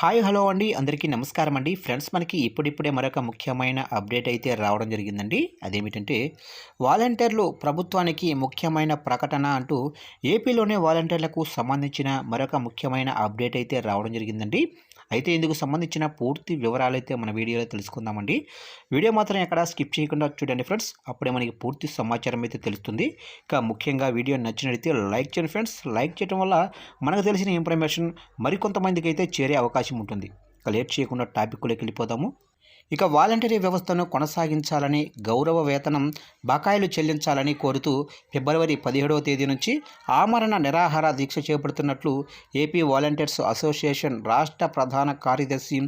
Hi hello అండి. అందరికీ నమస్కారం అండి. ఫ్రెండ్స్ మనకి ఇప్పుడిప్పుడే మరొక ముఖ్యమైన అప్డేట్ అయితే రావడం జరిగిందండి. అదేమిటంటే వాలంటీర్లు ప్రభుత్వానికి ముఖ్యమైన ప్రకటన అంటూ ఏపీలోనే వాలంటీర్లకు సంబంధించిన మరొక ముఖ్యమైన అప్డేట్ అయితే రావడం జరిగిందండి. అయితే ఇందుకు సంబంధించిన పూర్తి వివరాలు అయితే మన వీడియోలో తెలుసుకుందామండి. వీడియో మాత్రం ఎక్కడ స్కిప్ చేయకుండా చూడండి ఫ్రెండ్స్. అప్పుడే మనకి పూర్తి సమాచారం అయితే తెలుస్తుంది. ఇక ముఖ్యంగా వీడియో నచ్చినట్లయితే లైక్ చేయండి ఫ్రెండ్స్. లైక్ చేయడం వల్ల మనకు తెలిసిన ఇన్ఫర్మేషన్ మరికొంతమందికి అయితే చేరే అవకాశం ఉంటుంది. ఇక లేట్ చేయకుండా టాపిక్లోకి వెళ్ళిపోదాము. ఇక వాలంటరీ వ్యవస్థను కొనసాగించాలని గౌరవ వేతనం బకాయిలు చెల్లించాలని కోరుతూ ఫిబ్రవరి పదిహేడవ తేదీ నుంచి ఆమరణ నిరాహార దీక్ష చేపడుతున్నట్లు ఏపీ వాలంటీర్స్ అసోసియేషన్ రాష్ట్ర ప్రధాన కార్యదర్శి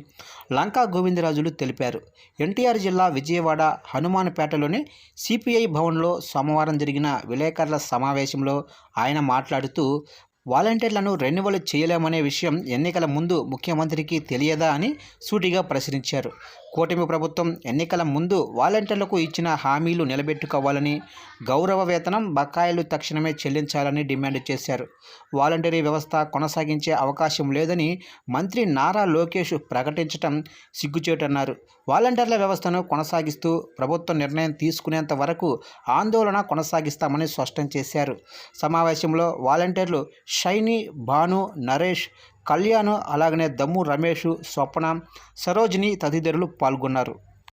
లంకా గోవిందరాజులు తెలిపారు. ఎన్టీఆర్ జిల్లా విజయవాడ హనుమాన్పేటలోని సిపిఐ భవన్లో సోమవారం జరిగిన విలేకరుల సమావేశంలో ఆయన మాట్లాడుతూ వాలంటీర్లను రెన్యువల్ చేయలేమనే విషయం ఎన్నికల ముందు ముఖ్యమంత్రికి తెలియదా? అని సూటిగా ప్రశ్నించారు. కూటమి ప్రభుత్వం ఎన్నికల ముందు వాలంటీర్లకు ఇచ్చిన హామీలు నిలబెట్టుకోవాలని గౌరవ వేతనం బకాయిలు తక్షణమే చెల్లించాలని డిమాండ్ చేశారు. వాలంటరీ వ్యవస్థ కొనసాగించే అవకాశం లేదని మంత్రి నారా లోకేష్ ప్రకటించడం సిగ్గుచేటన్నారు. వాలంటీర్ల వ్యవస్థను కొనసాగిస్తూ ప్రభుత్వం నిర్ణయం తీసుకునేంత వరకు ఆందోళన కొనసాగిస్తామని స్పష్టం చేశారు. సమావేశంలో వాలంటీర్లు షైని భాను నరేష్ కళ్యాణ్ అలాగనే దమ్ము రమేష్ స్వప్న సరోజిని తదితరులు పాల్గొన్నారు.